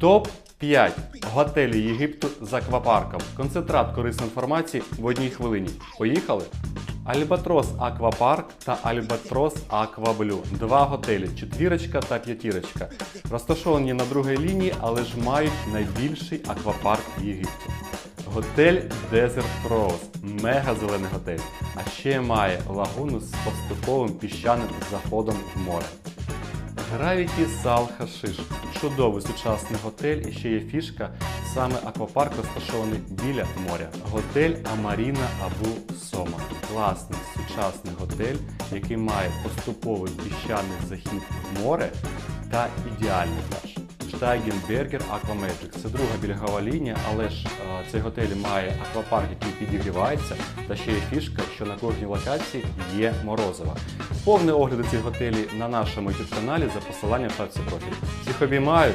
Топ-5 готелі Єгипту з аквапарком. Концентрат корисної інформації в одній хвилині. Поїхали? Альбатрос Аквапарк та Альбатрос Акваблю. Два готелі четвірочка та п'ятірочка. Розташовані на другій лінії, але ж мають найбільший аквапарк Єгипту. Готель Desert Rose. Мега зелений готель. А ще має лагуну з поступовим піщаним заходом в море. Gravity Сал Хашиш. Чудовий сучасний готель і ще є фішка. Саме аквапарк розташований біля моря. Готель Амаріна Абу Сома. Класний сучасний готель, який має поступовий піщаний захід в море та ідеальний пляж. Штайгенбергер Aquamagic. Це друга берегова лінія, але ж цей готель має аквапарк, який підігрівається. Та ще є фішка, що на кожній локації є морозива. Повний огляд цих готелі на нашому YouTube каналі за посиланням в шапці профілю. Всіх обіймаю,